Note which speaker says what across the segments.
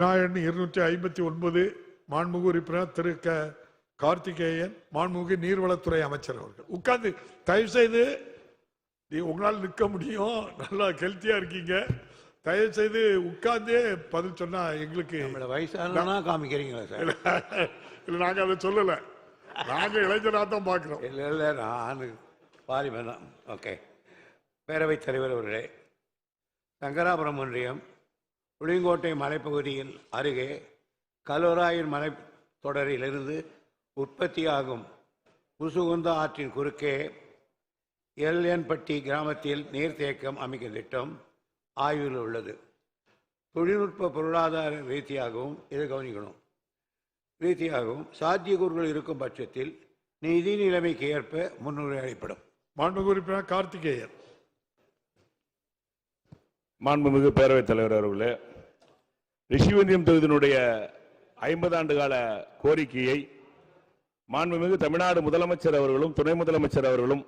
Speaker 1: விநாயகன் இருநூற்றி ஐம்பத்தி ஒன்பது மாண்புமிகு உறுப்பினர் திரு க கார்த்திகேயன் மாண்புமிகு நீர்வளத்துறை அமைச்சர் அவர்கள். உட்கார்ந்து தயவு செய்து நீ உங்களால் நிற்க முடியும். நல்லா ஹெல்த்தியா இருக்கீங்க. தயவு செய்து உட்கார்ந்தே பதில் சொன்னா எங்களுக்கு
Speaker 2: வயசானா காமிக்கிறீங்களா சார்?
Speaker 1: இல்ல நாங்க அதை சொல்லல. நாங்க இளைஞரா தான் பாக்குறோம்.
Speaker 2: இல்லை இல்லை நான் பாலிமன் தான் ஓகே பேரவைத் தலைவர் அவர்களே சங்கராபுரம் ஒன்றியம் புளியங்கோட்டை மலைப்பகுதியில் அருகே கலோராயின் மலைத்தொடரிலிருந்து உற்பத்தியாகும் முசுகுந்த ஆற்றின் குறுக்கே எல்என்பட்டி கிராமத்தில் நீர்த்தேக்கம் அமைக்கும் திட்டம் ஆய்வில் உள்ளது. தொழில்நுட்ப பொருளாதார ரீதியாகவும் இதை கவனிக்கணும். ரீதியாகவும் சாத்தியக்கூறுகள் இருக்கும் பட்சத்தில் நிதி நிலைமைக்கு ஏற்ப முன்னுரிமை அளிப்படும்
Speaker 1: மாண்புமிகு உறுப்பினர் கார்த்திகேயன்.
Speaker 3: மாண்புமிகு பேரவைத் தலைவர் அவர்களே ரிஷிவந்தியம் தொகுதியினுடைய ஐம்பது ஆண்டு கால கோரிக்கையை மாண்புமிகு தமிழ்நாடு முதலமைச்சர் அவர்களும் துணை முதலமைச்சர் அவர்களும்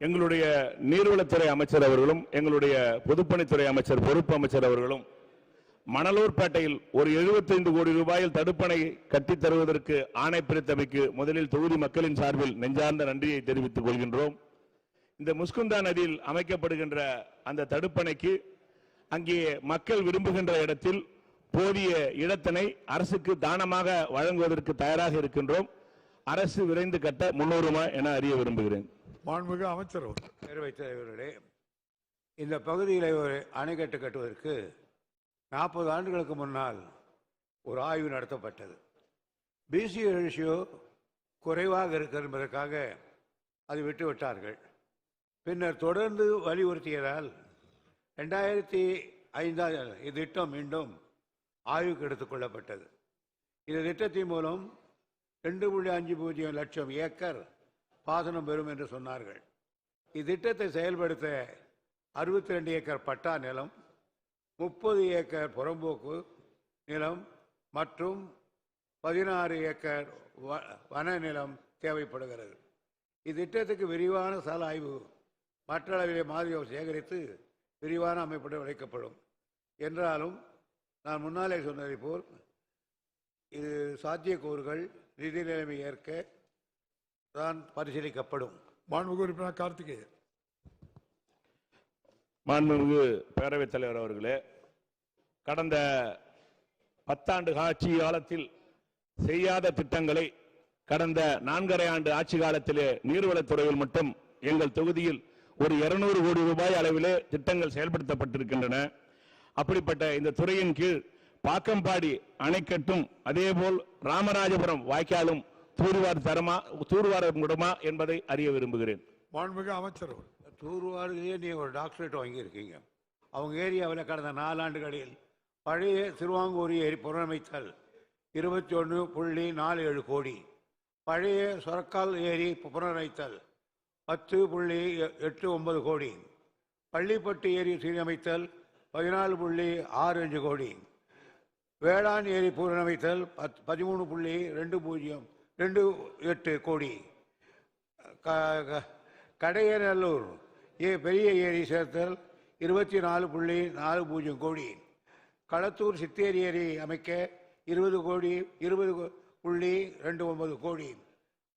Speaker 3: எங்களுடைய நீர்வளத்துறை அமைச்சர் அவர்களும் எங்களுடைய பொதுப்பணித்துறை அமைச்சர் பொறுப்பு அமைச்சர் அவர்களும் மணலூர்பேட்டையில் ஒரு 75 கோடி ரூபாயில் தடுப்பணை கட்டித் தருவதற்கு ஆணை பிரித்தமைக்கு முதலில் தொகுதி மக்களின் சார்பில் நெஞ்சார்ந்த நன்றியை தெரிவித்துக் கொள்கின்றோம். இந்த முஸ்குந்தா நதியில் அமைக்கப்படுகின்ற அந்த தடுப்பணைக்கு அங்கே மக்கள் விரும்புகின்ற இடத்தில் போதிய இடத்தினை அரசுக்கு தானமாக வழங்குவதற்கு தயாராக இருக்கின்றோம். அரசு விரைந்து கட்ட முன்னோருமா என அறிய விரும்புகிறேன்.
Speaker 1: மாண்புமிகு அமைச்சர் அவர்கள்.
Speaker 2: பேரவைத் தலைவர்களே இந்த பகுதியில் ஒரு அணைக்கட்டு கட்டுவதற்கு நாற்பது ஆண்டுகளுக்கு முன்னால் ஒரு ஆய்வு நடத்தப்பட்டது. பிசி ரேஷியோ குறைவாக இருக்கிறது என்பதற்காக அதை விட்டு விட்டார்கள் பின்னர் தொடர்ந்து வலியுறுத்தியதால் ரெண்டாயிரத்தி ஐந்தாம் இத்திட்டம் மீண்டும் ஆய்வுக்கு எடுத்துக்கொள்ளப்பட்டது இந்த திட்டத்தின் மூலம் ரெண்டு புள்ளி அஞ்சு பூஜ்ஜியம் லட்சம் ஏக்கர் பாசனம் பெறும் என்று சொன்னார்கள். இத்திட்டத்தை செயல்படுத்த அறுபத்தி ரெண்டு ஏக்கர் பட்டா நிலம் முப்பது ஏக்கர் புறம்போக்கு நிலம் மற்றும் பதினாறு ஏக்கர் வ- வன நிலம் தேவைப்படுகிறது. இத்திட்டத்துக்கு விரிவான சால ஆய்வு மற்ற அளவிலே மாதிரி சேகரித்து விரிவான அமைப்புடன் வைக்கப்படும் என்றாலும் நான் முன்னாலே சொன்னதை போல் இது சாத்தியக்கூறுகள் நிதி நிலைமை ஏற்க தான் பரிசீலிக்கப்படும்.
Speaker 1: மாண்புமிகு உறுப்பினர் கார்த்திகேயன்
Speaker 3: மாண்புமிகு பேரவைத் தலைவர் அவர்களே கடந்த பத்தாண்டு ஆட்சி காலத்தில் செய்யாத திட்டங்களை கடந்த நான்கரை ஆண்டு ஆட்சி காலத்திலே நீர்வளத்துறையில் மட்டும் எங்கள் தொகுதியில் ஒரு 200 கோடி ரூபாய் அளவிலே திட்டங்கள் செயல்படுத்தப்பட்டிருக்கின்றன. அப்படிப்பட்ட இந்த துறையின் கீழ் பாக்கம்பாடி அணைக்கட்டும் அதேபோல் ராமராஜபுரம் வாய்க்காலும் தூர்வார் தரமா தூர்வார முடியுமா என்பதை அறிய விரும்புகிறேன்.
Speaker 1: மாண்புமிகு அமைச்சர் அவர்கள்.
Speaker 2: தூர்வாரத்திலேயே நீ ஒரு டாக்டரேட் வாங்கியிருக்கீங்க. அவங்க ஏரியாவில் கடந்த நாலாண்டுகளில் பழைய திருவாங்கூர் ஏரி புனரமைத்தல் இருபத்தி ஒன்று புள்ளி நாலு ஏழு கோடி. பழைய சொரக்கால் ஏரி புனரமைத்தல் பத்து புள்ளி எ- எட்டு ஒன்பது கோடி. பள்ளிப்பட்டு ஏரி சீரமைத்தல் பதினாலு புள்ளி ஆறு அஞ்சு கோடி. வேளாண் ஏரி புனரமைத்தல் பத் பதிமூணு புள்ளி ரெண்டு பூஜ்ஜியம் ரெண்டு எட்டு கோடி. க- க- கடையநல்லூர் ஏ பெரிய ஏரி சேர்த்தல் இருபத்தி நாலு புள்ளி நாலு பூஜ்ஜியம் கோடி. களத்தூர் சித்தேரி ஏரி அமைக்க இருபது கோடி இருபது புள்ளி ரெண்டு ஒன்பது கோடி.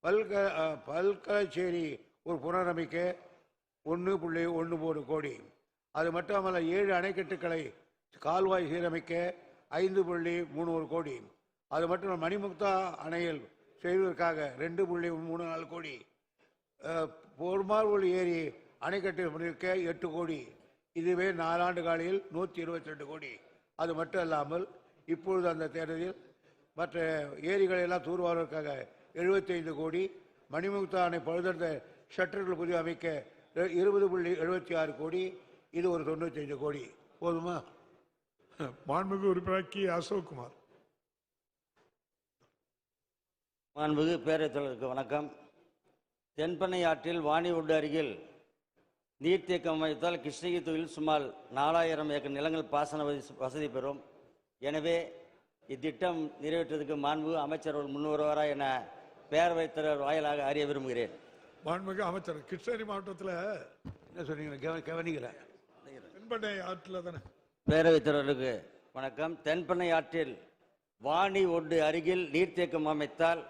Speaker 2: பல்க பல்கலச்சேரி ஒரு புனரமைக்க ஒன்று புள்ளி ஒன்று மூணு கோடி. அது மட்டுமல்ல ஏழு அணைக்கட்டுகளை கால்வாய் சீரமைக்க ஐந்து புள்ளி மூணு ஒரு கோடி. அது மட்டும் மணிமுக்தா அணையில் செய்வதற்காக ரெண்டு புள்ளி மூணு நாலு கோடி. அஹ், ஏரி அணைக்கட்டு முடிக்க எட்டு கோடி. இதுவே நாலாண்டு காலையில் நூற்றி இருபத்தி ரெண்டு கோடி. அது மட்டும் இல்லாமல் இப்பொழுது அந்த தேர்தலில் மற்ற ஏரிகளை எல்லாம் தூர்வாருவதற்காக 75 கோடி. மணிமுக்தா அணை பழுதடைந்த ஷட்டர்கள் புதிய அமைக்க இருபது புள்ளி எழுபத்தி ஆறு கோடி இது ஒரு தொண்ணூற்றி கோடி. போதுமா?
Speaker 1: மாண்புமிகு உறுப்பினர் கி. அசோக்குமார்.
Speaker 4: மாண்புமிகு பேரவைத் தலைவருக்கு வணக்கம். தென்பெண்ணை ஆற்றில் வாணிவுண்டு அருகில் நீர்த்தேக்கம் அமைத்தால் கிருஷ்ணகிரி தொகுதியில் சுமார் நாலாயிரம் ஏக்கர் நிலங்கள் பாசன வசதி- வசதி பெறும். எனவே இத்திட்டம் நிறைவேற்றுவதற்கு மாண்பு அமைச்சர் அவர்கள் முன்வருவாரா என பேரவைத் தலைவர் வாயிலாக அறிய விரும்புகிறேன்.
Speaker 1: மாண்புமிகு அமைச்சர். கிருஷ்ணகிரி மாவட்டத்தில்
Speaker 2: என்ன சொன்னீங்க? கவ- கவனிக்கல.
Speaker 1: தென்பண்ணை ஆற்றில் தானே.
Speaker 4: பேரவைத் தலைவருக்கு வணக்கம். தென்பெண்ணை ஆற்றில் வாணி ஒட்டு அருகில் நீர்த்தேக்கம் அமைத்தால்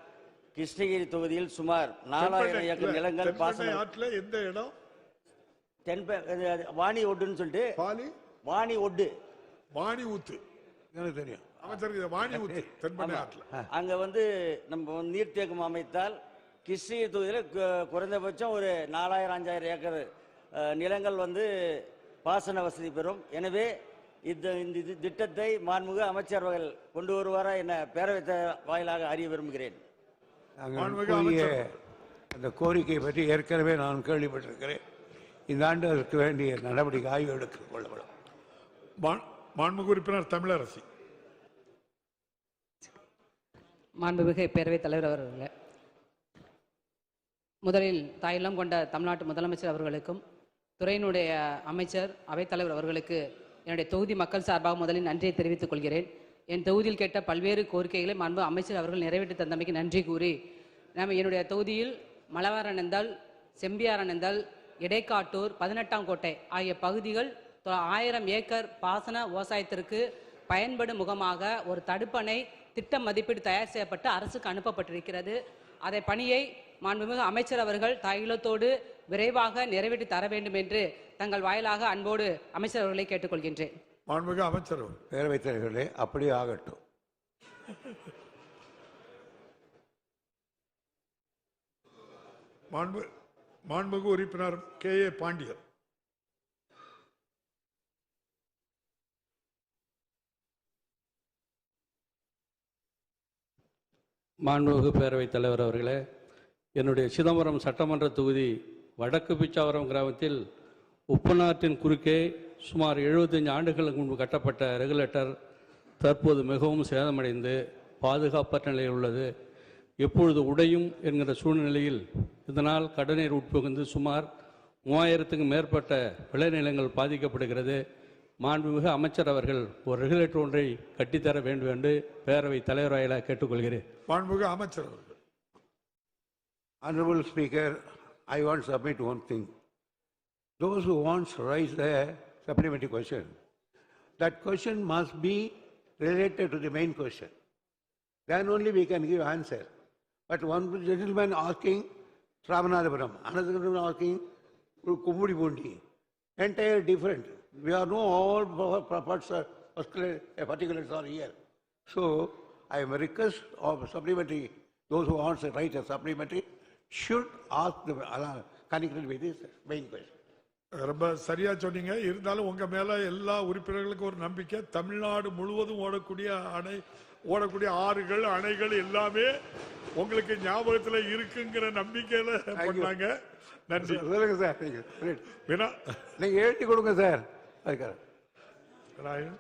Speaker 4: கிருஷ்ணகிரி தொகுதியில் சுமார் நாலாயிரம் ஏக்கர் நிலங்கள் பாசன
Speaker 1: ஆற்றுல எந்த இடம்?
Speaker 4: தென்பெ வாணி ஒட்டுன்னு சொல்லிட்டு
Speaker 1: பாலி?
Speaker 4: வாணி ஒட்டு
Speaker 1: வாணி ஊத்து.
Speaker 2: எனக்கு தெரியும்.
Speaker 1: அமைச்சருக்கு இது வாணி ஊத்து. தென்பெண்ணை ஆற்றுல.
Speaker 4: அங்க வந்து நம்ம வந்து நீர்த்தேக்கம் அமைத்தால் கிருஷ்ணகிரி தொகுதியில் குறைந்தபட்சம் ஒரு நாலாயிரம் அஞ்சாயிரம் ஏக்கர் நிலங்கள் வந்து பாசன வசதி பெறும். எனவே இந்த இந்த இது- திட்டத்தை மாண்புமிகு அமைச்சர் அவர்கள் கொண்டு வருவாரா என பேரவைத் த- வாயிலாக அறிய விரும்புகிறேன்.
Speaker 2: அந்த கோரிக்கை பற்றி ஏற்கனவே நான் கேள்விப்பட்டிருக்கிறேன். இந்த ஆண்டு அதற்கு வேண்டிய நடவடிக்கை ஆய்வு எடுத்துக் கொள்ளப்படும்.
Speaker 1: மாண்- மாண்புமிகு உறுப்பினர் தமிழரசி.
Speaker 5: மாண்புமிகு பேரவைத் தலைவர் அவர்களே முதலில் தாயிலம் கொண்ட தமிழ்நாட்டு முதலமைச்சர் அவர்களுக்கும் துறையினுடைய அமைச்சர் அவைத்தலைவர் அவர்களுக்கு என்னுடைய தொகுதி மக்கள் சார்பாக முதலில் நன்றியை தெரிவித்துக் கொள்கிறேன். என் தொகுதியில் கேட்ட பல்வேறு கோரிக்கைகளை மாண்பு அமைச்சர் அவர்கள் நிறைவேற்றி தந்தமைக்கு நன்றி கூறி நம்ம என்னுடைய தொகுதியில் மலவாரனந்தால் செம்பியாரனந்தால் இடைக்காட்டூர் பதினெட்டாம் கோட்டை ஆகிய பகுதிகள் தொ- ஆயிரம் ஏக்கர் பாசன விவசாயத்திற்கு பயன்படும் முகமாக ஒரு தடுப்பணை திட்ட மதிப்பீடு தயார் செய்யப்பட்டு அரசுக்கு அனுப்பப்பட்டிருக்கிறது. அதை பணியை மாண்புமிகு அமைச்சர் அவர்கள் தாயிலத்தோடு விரைவாக நிறைவேற்றி தர வேண்டும் என்று தங்கள் வாயிலாக அன்போடு அமைச்சர் அவர்களை கேட்டுக்கொள்கின்றேன்.
Speaker 1: மாண்புமிகு அமைச்சர்.
Speaker 2: பேரவைத் தலைவர்களே அப்படியே ஆகட்டும்.
Speaker 1: மாண்பு மாண்புமிகு உறுப்பினர் கே. ஏ. பாண்டியன்.
Speaker 6: மாண்புமிகு பேரவைத் தலைவர் அவர்களே என்னுடைய சிதம்பரம் சட்டமன்ற தொகுதி வடக்கு பிச்சாவரம் கிராமத்தில் உப்பநாட்டின் குறுக்கே சுமார் 75 ஆண்டுகளுக்கு முன்பு கட்டப்பட்ட ரெகுலேட்டர் தற்போது மிகவும் சேதமடைந்து பாதுகாப்பற்ற நிலையில் உள்ளது. எப்பொழுது உடையும் என்கிற சூழ்நிலையில் இதனால் கடநீர் உட்புகுந்து சுமார் மூவாயிரத்துக்கும் மேற்பட்ட விளைநிலங்கள் பாதிக்கப்படுகிறது. மாண்புமிகு அமைச்சர் அவர்கள் ஒரு ரெகுலேட்டர் ஒன்றை கட்டித்தர வேண்டும் என்று பேரவை தலைவராயில கேட்டுக்கொள்கிறேன்.
Speaker 1: மாண்புமிகு அமைச்சர் அவர்கள்.
Speaker 2: Honorable Speaker, I want to submit one thing. Those who want to raise a supplementary question, that question must be related to the main question. Then only we can give answer. But one gentleman asking Ramanathapuram, another gentleman asking Kumudi entire different. We are no all parts are uh, particulars are here. So I am request of supplementary, those who want to write a supplementary the, uh, connected with this main question.
Speaker 1: ரொம்ப சரியா சொன்னீங்க. இருந்தாலும் உங்க மேல எல்லா உறுப்பினர்களுக்கும் ஒரு நம்பிக்கை. தமிழ்நாடு முழுவதும் ஓடக்கூடிய அணை ஓடக்கூடிய ஆறுகள் அணைகள் எல்லாமே உங்களுக்கு ஞாபகத்துல இருக்குங்கிற நம்பிக்கையில பண்ணாங்க. நன்றி.
Speaker 2: சொல்லுங்க சார்
Speaker 1: வினா.
Speaker 2: நீங்க எழுதி கொடுங்க சார். அதுக்காக.
Speaker 1: ராயன்.